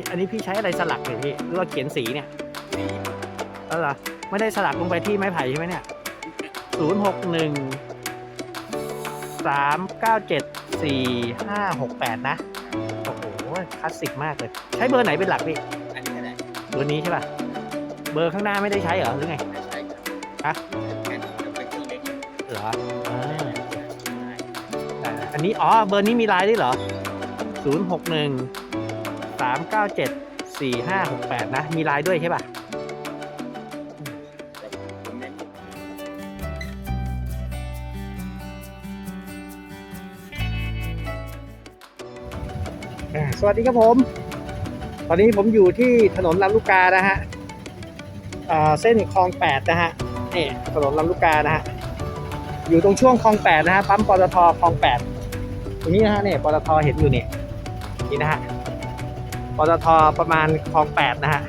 นี้อันนี้พี่ใช้อะไรสลักเลยพี่หรือว่าเขียนสีเนี่ยเออเหรอไม่ได้สลักลงไปที่ไม้ไผ่ใช่ไหมเนี่ยศูนย์หกหนึ่งสามเก้าเจ็ดสี่ห้าหกแปดนะ โอ้โหคลาสสิกมากเลย ใช้เบอร์ไหนเป็นหลักพี่อันนี้ก็ได้เบอร์นี้ใช่ป่ะ เบอร์ข้างหน้าไม่ได้ใช้เหรอหรือไงไม่ใช่ครับฮะแค่นี้จะเป็นเครื่องเล็กเหรออ่าได้ๆอันนี้อ๋อเบอร์นี้มีไลน์ด้วยเหรอศูนย์หกหนึ่ง สามเก้าเจ็ดสี่ห้าหกแปดนะ มีไลน์ด้วยใช่ป่ะ สวัสดีครับผม ตอนนี้ผมอยู่ที่ถนนลำลูกกานะฮะเส้นคลองแปดนะฮะนี่ถนนลำลูกกานะฮะ อยู่ตรงช่วงคลองแปดนะฮะ ปั๊มปตทคลองแปดตรงนี้นะฮะเนี่ยปตทเห็นอยู่เนี่ยนี่นะฮะ ตทประมาณคลองแปดนะฮะ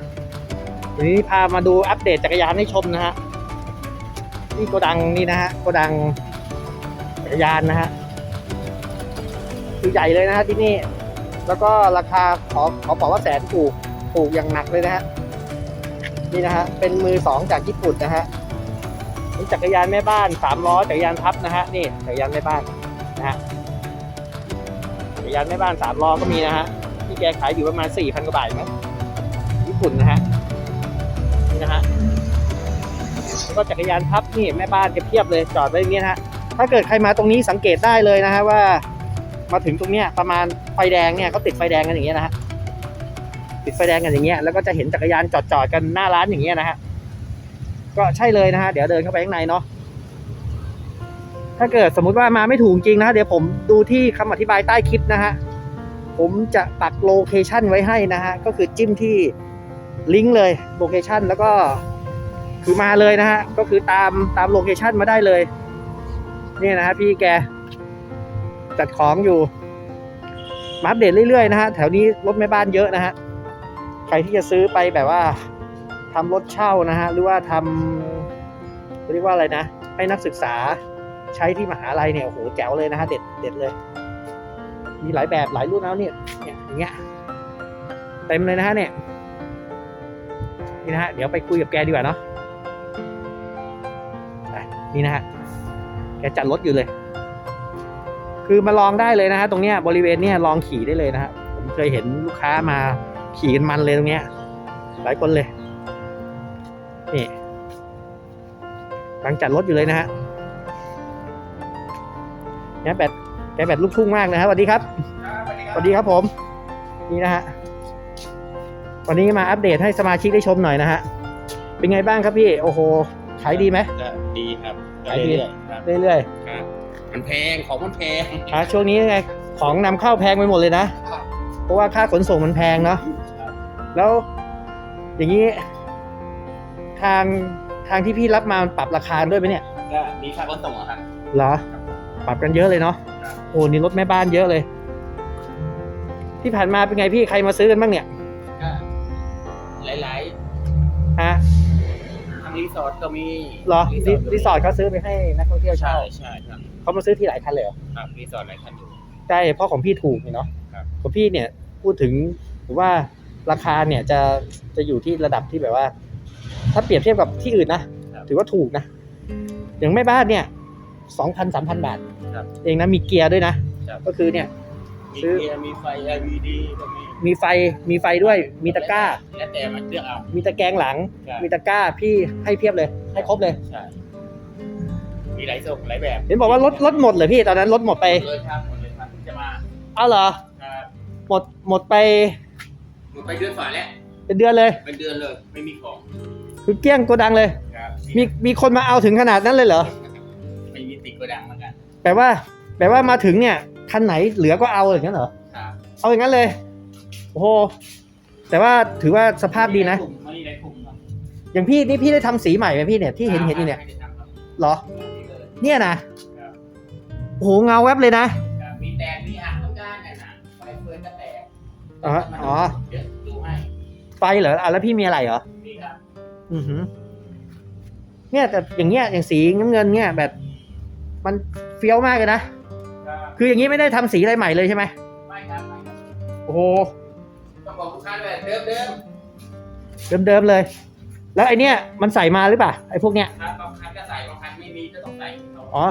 ทีนี้พามาดูอัปเดตจักรยานให้ชมนะฮะนี่โกดังนี่นะฮะโกดังจักรยานนะฮะคือใหญ่เลยนะฮะที่นี่ แล้วก็ราคาขอขอบอกว่าแสนถูกถูกอย่างหนักเลยนะฮะนี่นะฮะเป็นมือสองจากญี่ปุ่นนะฮะนี่จักรยานแม่บ้านสามล้อจักรยานพับนะฮะนี่จักรยานแม่บ้านนะฮะจักรยานแม่บ้านสามล้อก็มีนะฮะ แกขายอยู่ประมาณสี่พันกว่าบาทมั้งญี่ปุ่นนะฮะนี่นะฮะแล้วก็จักรยานพับนี่แม่บ้านเพียบเลยจอดไว้อย่างนี้นะฮะถ้าเกิดใครมาตรงนี้สังเกตได้เลยนะฮะว่า มาถึงตรงเนี้ยประมาณไฟแดงเนี่ยเขาติดไฟแดงกันอย่างเงี้ยนะฮะติดไฟแดงกันอย่างเงี้ยแล้วก็จะเห็นจักรยานจอดจอดกันหน้าร้านอย่างเงี้ยนะฮะก็ใช่เลยนะฮะเดี๋ยวเดินเข้าไปข้างในเนาะถ้าเกิดสมมุติว่ามาไม่ถูกจริงนะเดี๋ยวผมดูที่คำอธิบายใต้คลิปนะฮะ ผมจะปักโลเคชันไว้ให้นะฮะ ก็คือจิ้มที่ลิงก์เลยโลเคชันแล้วก็คือมาเลยนะฮะ ก็คือตามตามโลเคชันมาได้เลย นี่นะฮะพี่แก จัดของอยู่มาอัปเดตเรื่อยๆนะฮะ แถวนี้รถแม่บ้านเยอะนะฮะ ใครที่จะซื้อไปแบบว่าทำรถเช่านะฮะ หรือว่าทำเรียกว่าอะไรนะ ให้นักศึกษาใช้ที่มหาลัยเนี่ยโอ้โหแจ๋วเลยนะฮะ เด็ดเด็ดเลย มีหลายแบบหลายรุ่นแล้วเนี่ยเนี่ยอย่างเงี้ยเต็มเลยนะฮะเนี่ยนี่นะฮะเดี๋ยวไปคุยกับแกดีกว่าเนาะนี่นะฮะแกจัดรถอยู่เลย คือมาลองได้เลยนะฮะตรงเนี้ยบริเวณเนี้ยลองขี่ได้เลยนะฮะผมเคยเห็นลูกค้ามาขี่กันมันเลยตรงเนี้ย หลายคนเลยนี่กำลังจัดรถอยู่เลยนะฮะแกแบต กแบตลูกทุ่งมากนะครับสวัสดีครับสวัสดีครับผม นี่นะฮะวันนี้มาอัปเดตให้สมาชิกได้ชมหน่อยนะฮะเป็นไงบ้างครับพี่ โอ้โหขายดีไหมก็ดีครับก็ขายดีเรื่อยๆครับเรื่อยครับมันแพงของมันแพงๆอะช่วงนี้ไงของนำเข้าแพงไปหมดเลยนะเพราะว่าค่าขนส่งมันแพงเนาะครับแล้ว อย่างนี้ ทางทางที่พี่รับมามันปรับราคาด้วยไหมเนี่ยก็มีค่าขนส่งเหรอครับเหรอ ปรับกันเยอะเลยเนาะครับโอ้นี่รถแม่บ้านเยอะเลย ที่ผ่านมาเป็นไงพี่ใครมาซื้อกันบ้างเนี่ยก็หลายฮะๆทางรีสอร์ทก็มีเหรอรีรีสอร์ทเขาซื้อไปให้นักท่องเที่ยวใช่เช่าใช่ครับเขามาซื้อที่หลายคันเลยเหรอครับรีสอร์ทหลายคันอยู่ ใช่เพราะของพี่ถูกนี่เนาะครับ ของพี่เนี่ยพูดถึงผมว่าราคาเนี่ยจะจะอยู่ที่ระดับที่แบบว่า ถ้าเปรียบเทียบกับที่อื่นนะถือว่าถูกนะ อย่างแม่บ้านเนี่ย สองพันสามพันบาทครับเองนะมีเกียร์ด้วยนะ ครับ ก็คือเนี่ย มีซื้อ เกียร์มีไฟ LED ก็มีมีไฟมีไฟด้วยมีตะกร้า แล้วแต่มันเลือกเอา มีตะแกรงหลัง ใช่ มีตะกร้าพี่ให้เพียบเลย ให้ครบเลย ใช่ มีหลายส่งหลายแบบเห็นบอกว่ารถรถหมดเลยพี่ตอนนั้นรถหมดไปหมดเลยครับหมดเลยครับเพิ่งจะมาเอาเหรอครับหมดหมดไปหมดไปเดือนฝ่าแล้วเป็นเดือนเลย เป็นเดือนเลย ไม่มีของคือเกลี้ยงโกดังเลย ครับมีมีคนมาเอาถึงขนาดนั้นเลยเหรอไม่มี ติดกระดังเหมือนกันแปลว่า แปลว่ามาถึงเนี่ยคันไหนเหลือก็เอาอย่างนั้นเหรอครับเอาอย่างนั้นเลย โอ้โหแต่ว่าถือว่าสภาพดีนะ ไม่ได้ถุงครับอย่างพี่นี่พี่ได้ทำสีใหม่ไหมพี่เนี่ยที่เห็นเห็นอยู่เนี่ยไม่ได้ทำครับเหรอนี่เลยเนี่ยนะครับโอ้โหเงาแวบเลยนะ ครับมีแตกมีหักต้องการน่ะนะไฟเฟิร์นก็แตกอ๋ออ๋อ เดี๋ยวดูให้ไฟเหรออะแล้วพี่มีอะไรเหรอ นี่ครับ อือหือเนี่ยแต่อย่างเงี้ยอย่างสีน้ำเงินเนี่ยแบบ มันเฟี้ยวมากเลยนะครับคืออย่างนี้ไม่ได้ทำสีอะไรใหม่เลยใช่ไหมไม่ครับไม่ครับโอ้โหต้องบบอกลูกค้าเลยเดิมเดิมเดิมๆเลย แล้วไอเนี้ยมันใส่มาหรือเปล่าไอพวกเนี้ยๆครับบางคันก็ใส่บางคันไม่มีก็ต้องใส่เอาอ๋อ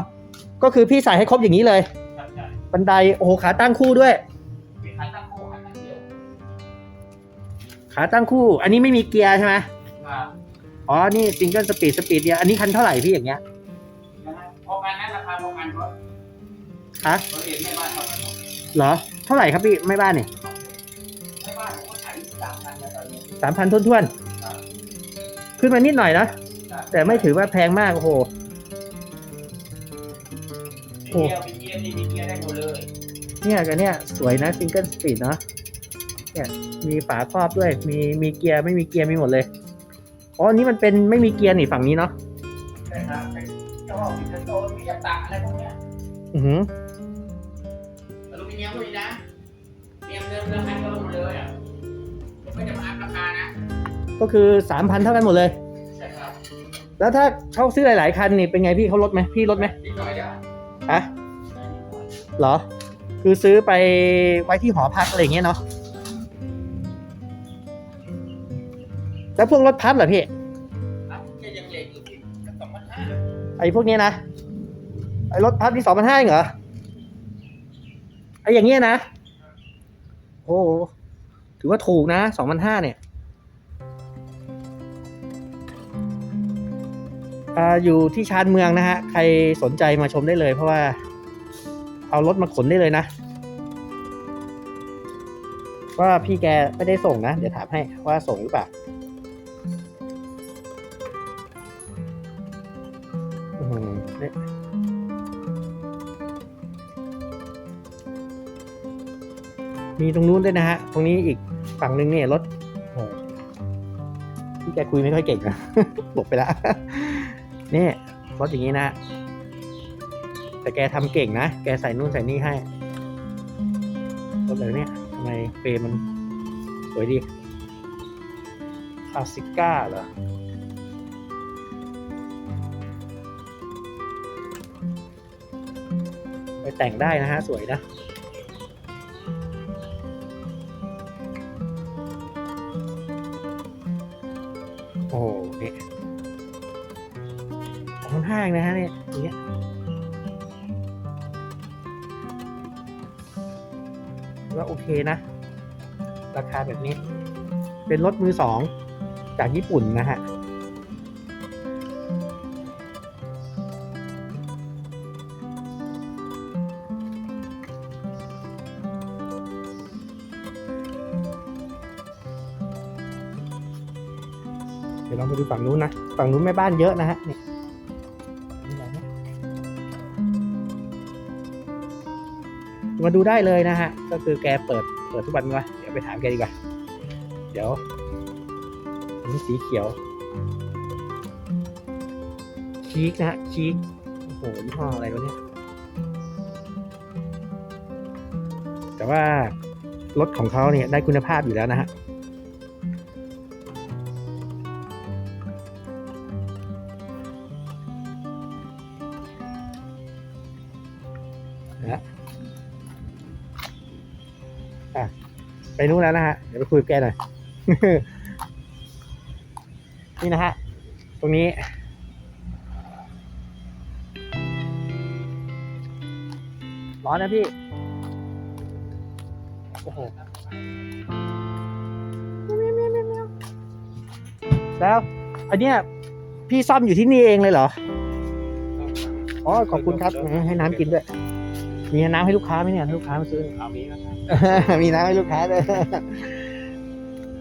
ก็คือพี่ใส่ให้ครบอย่างนี้เลยครับใช่บันไดโอ้โหขาตั้งคู่ด้วยมีคันตั้งคู่คันตั้งเดียวขาตั้งคู่ อันนี้ไม่มีเกียร์ใช่ไหมครับอ๋อ นี่ซิงเกิลสปีดสปีดเดียวอันนี้คันเท่าไหร่พี่อย่างเงี้ยนะฮะพอกันนะ ราคาพอกันเพราะฮะเขาเรียนแม่บ้านเขากันหมดเหรอ เท่าไหร่ครับพี่ไม่บ้านนี่แม่บ้านผมก็ขายสามพันแล้วตอนนี้สามพันท้วนครับๆขึ้นมานิดหน่อยนะแต่ไม่ถือว่าแพงมากโอ้โห โอ้ มีเกียร์มีเกียร์นี่มีเกียร์ได้หมดเลยเนี่ยกันเนี่ยสวยนะซิงเกิลสปีดเนาะเนี่ยมีฝาครอบด้วย มีมีเกียร์ไม่มีเกียร์มีหมดเลยอ๋ออันนี่มันเป็นไม่มีเกียร์นี่ฝั่งนี้เนาะใช่ครับเป็นเจ้าของมิเตอร์โตมี อือหืออลูมิเนียมด้วยนะเนียมเดิมเดิมพันก็ลงมาเลยอะผมไม่จะมาอัพราคานะ ก็คือสามพันเท่ากันหมดเลย ใช่ครับแล้วถ้าเขาซื้อหลาย ๆ คันนี่เป็นไงพี่เขาลดไหมพี่ลดไหมนิดหน่อยได้ฮะเหรอ คือซื้อไปไว้ที่หอพักอะไรอย่างเงี้ยเนาะแล้วพวกรถพับเหรอพี่ครับแค่ยังเหล็กอยู่ที่สองพันห้าไอ้พวกเนี้ยนะ ไอ้รถพับที่สองพันห้าเหรอไอ้อย่างเงี้ยนะ โอ้ถือว่าถูกนะสองพันห้าเนี่ยอยู่ที่ชานเมืองนะฮะ ใครสนใจมาชมได้เลย เพราะว่า เอารถมาขนได้เลยนะ ว่าพี่แกไม่ได้ส่งนะ เดี๋ยวถามให้ว่าส่งหรือเปล่า มีตรงนู้นด้วยนะฮะ ตรงนี้อีกฝั่งหนึ่งเนี่ยรถโอ้โหพี่แกคุยไม่ค่อยเก่งนะบไปแล้วนี่รถอย่างนี้นะ แต่แกทำเก่งนะ แกใส่นู่นใส่นี่ให้รถอะไรเนี่ยทำไมเฟรมมันสวยดีคาสสิก้าเหรอไปแต่งได้นะฮะ สวยนะ นี่ของห้างนะฮะเนี่ยอย่างเงี้ยว่าโอเคนะ ราคาแบบนี้ เป็นรถมือสองจากญี่ปุ่นนะฮะ ดี๋ยวเรามาดูฝั่งนู้นนะ ฝั่งนู้นแม่บ้านเยอะนะฮะนี่มีอะไรนะมาดูได้เลยนะฮะ ก็คือแกเปิด เปิดทุกวันมวะเดี๋ยวไปถามแกดีกว่า เดี๋ยวนนี้สีเขียว ชีกนะฮะ ชีกโอ้โหยี่ห้ออะไรวะเนี่ย แต่ว่ารถของเขาเนี่ยได้คุณภาพอยู่แล้วนะฮะ ไปนู่นแล้วนะฮะ เดี๋ยวไปคุยกับแกหน่อย นี่นะฮะ ตรงนี้ ร้อนนะพี่ โอ้โห แล้ว อันเนี้ยพี่ซ่อมอยู่ที่นี่เองเลยเหรอ อ๋อ ขอบคุณครับ ให้น้ำกินด้วย มีน้ำให้ลูกค้าไหมเนี่ยให้ลูกค้ามาซื้อเอามีนะครับมีน้ำให้ลูกค้าด้วย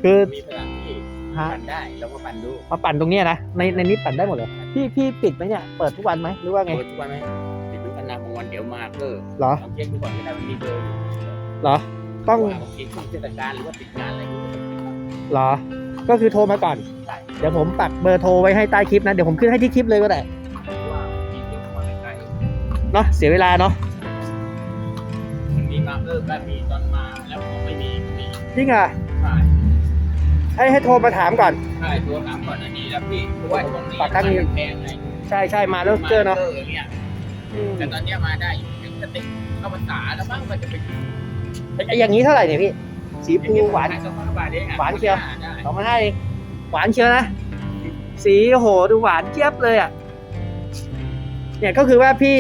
คือมีพลังที่ฮะปั่นได้เราก็ปั่นดูมาปั่นตรงเนี้ยนะในในนี้ปั่นได้หมดเลยพี่พี่ปิดไหมเนี่ยเปิดทุกวันไหมหรือว่าไงเปิดทุกวันไหมติดทุกวันนะบางวันเดี๋ยวมาเลิกเหรอลองเช็คดูก่อนก็ได้มันมีเบอร์อยู่เหรอ ต้องว่าบางทีช่วงเทศกาลหรือว่าติดงานอะไรอย่างเงี้ยเหรอ ก็คือโทรมาก่อนใช่เดี๋ยวผมปักเบอร์โทรไว้ให้ใต้คลิปนะเดี๋ยวผมขึ้นให้ที่คลิปเลยก็ได้เพราะว่ามีเดี๋ยวเข้ามาใกล้เนาะเสียเวลาเนาะๆมันมี มาเพิ่มแล้วมีตอนมาแล้วพอไม่มีมีจริงอะใช่ให้ให้โทรมาถามก่อน ใช่ตัวถามก่อนอันนี้แล้วพี่เพราะว่าตรงนี้ปากข้างนี้มันแพงไงใช่ใช่มาแล้วเจอเนาะมาอเนี่ยอืมแต่ตอนเนี้ยมาได้อยู่ถึงจะติดเข้าภาษาแล้วบ้างมันจะเป็นไอ้อย่างนี้เท่าไหร่เนี่ยพี่ สีฟูหวาน สองพันบาทเองอะหวานเชียว ได้สองพันห้าเองหวานเชียวนะ สีโอ้โหดูหวานเจี๊ยบเลยอะ เนี่ยก็คือว่าพี่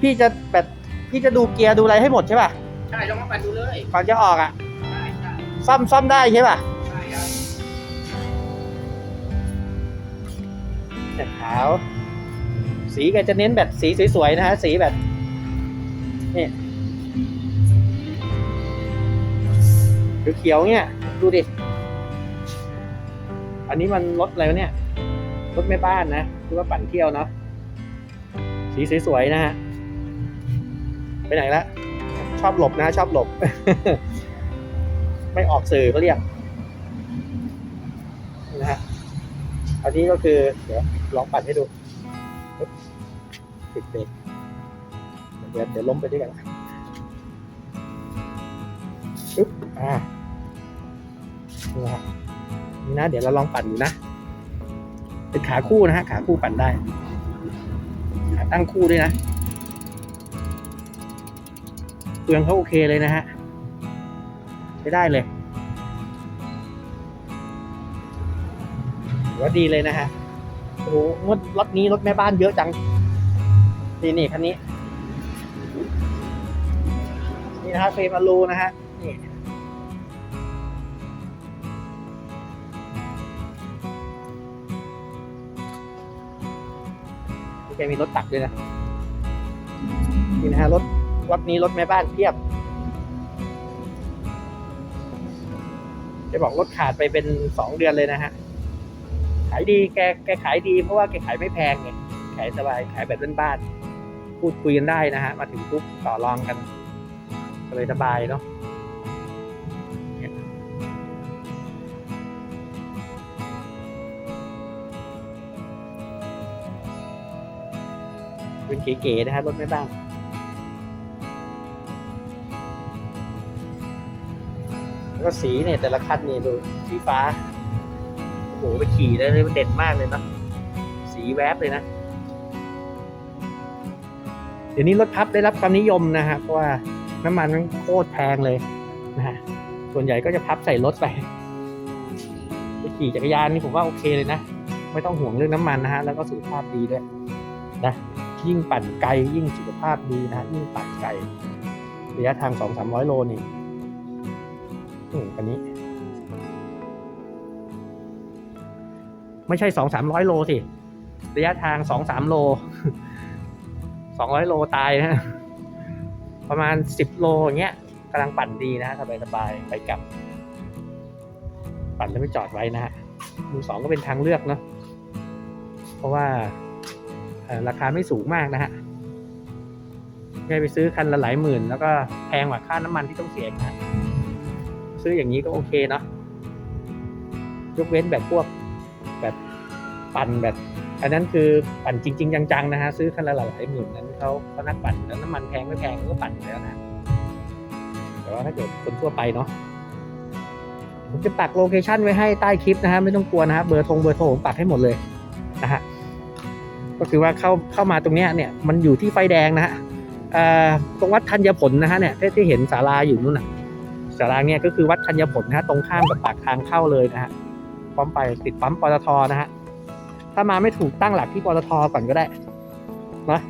พี่จะแบบพี่จะดูเกียร์ดูอะไรให้หมดใช่ป่ะ ใช่ลองมาปั่นดูเลยก่อนจะออกอะ ใช่ใช่ซ่อมซ่อมได้ใช่ป่ะใช่ครับแต่ขาว สีก็จะเน้นแบบสีสวยๆนะฮะ สีแบบ นี่เขียวๆเนี่ย ดูดิ อันนี้มันรถอะไรวะเนี่ย รถแม่บ้านนะคือว่าปั่นเที่ยวเนาะ สีสวยๆนะฮะ ไปไหนละ ชอบหลบนะ ชอบหลบ ไม่ออกสื่อเขาเรียกนะฮะอันนี้ก็คือ เดี๋ยวลองปั่นให้ดูปิดเบรกเดี๋ยวเดี๋ยวล้มไปด้วยกันปึ๊บอ่านี่นะฮะนี่นะ เดี๋ยวเราลองปั่นดูนะ เป็นขาคู่นะฮะ ขาคู่ปั่นได้ ขาตั้งคู่ด้วยนะ ฟืองเขาโอเคเลยนะฮะใช้ได้เลยถือว่าดีเลยนะฮะโอ้โหงดรถนี้รถแม่บ้านเยอะจังนี่นี่คันนี้ นี่นะฮะเฟรมอลูนะฮะนี่นี่แกมีรถตักด้วยนะนี่นะฮะรถ รถนี้รถแม่บ้านเพียบจะบอกรถขาดไปเป็นสองเดือนเลยนะฮะ ขายดีแกแกขายดีเพราะว่าแกขายไม่แพงไงขายสบายขายแบบบ้านๆพูดคุยกันได้นะฮะ มาถึงปุ๊บต่อรองกันก็เลยสบายเนาะเนี่ยเป็นเก๋ๆนะฮะรถแม่บ้าน แล้วก็สีเนี่ยแต่ละคันเนี่ยดูสีฟ้าโอ้โหไปขี่ได้เลยมันเด่นมากเลยนะสีแวบเลยนะ เดี๋ยวนี้รถพับได้รับความนิยมนะฮะเพราะว่าน้ำมันมันโคตรแพงเลยนะฮะส่วนใหญ่ก็จะพับใส่รถไปไปขี่จักรยานนี่ผมว่าโอเคเลยนะ ไม่ต้องห่วงเรื่องน้ำมันนะฮะแล้วก็สุขภาพดีด้วยนะยิ่งปั่นไกลยิ่งสุขภาพดีนะฮะยิ่งปั่นไกลระยะทางสองสามร้อยโลนี่ อืมคันนี้ ไม่ใช่สองสามร้อยโลสิ ระยะทางสองสามโล สองร้อยโลตายนะ ประมาณสิบโลอย่างเงี้ยกำลังปั่นดีนะสบายสบายๆไปกลับ ปั่นแล้วไม่จอดไว้นะฮะมือสองก็เป็นทางเลือกเนาะเพราะว่าราคาไม่สูงมากนะฮะไม่ไปซื้อคันละหลายหมื่น แล้วก็แพงกว่าค่าน้ำมันที่ต้องเสียนะ ซื้ออย่างนี้ก็โอเคเนาะยกเว้นแบบพวกแบบปั่นแบบ อันนั้นคือปั่นจริง ๆ จังๆนะฮะซื้อคันละหลายหมื่นนั้นเขาเขานักปั่นแล้วน้ำมันแพงไม่แพงก็ปั่นแล้วนะแต่ว่าถ้าเกิดคนทั่วไปเนาะผมจะปักโลเคชันไว้ให้ใต้คลิปนะฮะไม่ต้องกลัวนะฮะเบอร์ทงเบอร์โทรผมปักให้หมดเลยนะฮะก็คือว่าเข้าเข้ามาตรงเนี้ยเนี่ยมันอยู่ที่ไฟแดงนะฮะตรงวัดธัญผลนะฮะเนี่ยที่ที่เห็นศาลาอยู่นู่นน่ะ ศาลางเนี่ยก็คือวัดธัญผลนะฮะตรงข้ามกับปากทางเข้าเลยนะฮะปั๊มไปติดปั๊มปตทนะฮะถ้ามาไม่ถูกตั้งหลักที่ปตทก่อนก็ได้นะ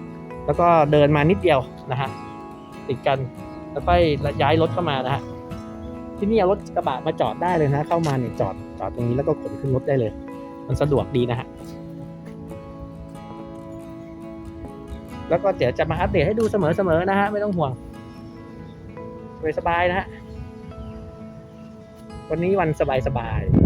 แล้วก็เดินมานิดเดียวนะฮะติดกันแล้วก็ย้ายรถเข้ามานะฮะที่นี่เอารถกระบะมาจอดได้เลยนะ เข้ามาเนี่ยจอดจอดตรงนี้แล้วก็ขนขึ้นรถได้เลย มันสะดวกดีนะฮะแล้วก็เดี๋ยวจะมาอัปเดตให้ดูเสมอๆนะฮะไม่ต้องห่วงสบายๆนะฮะ วันนี้วันสบายๆ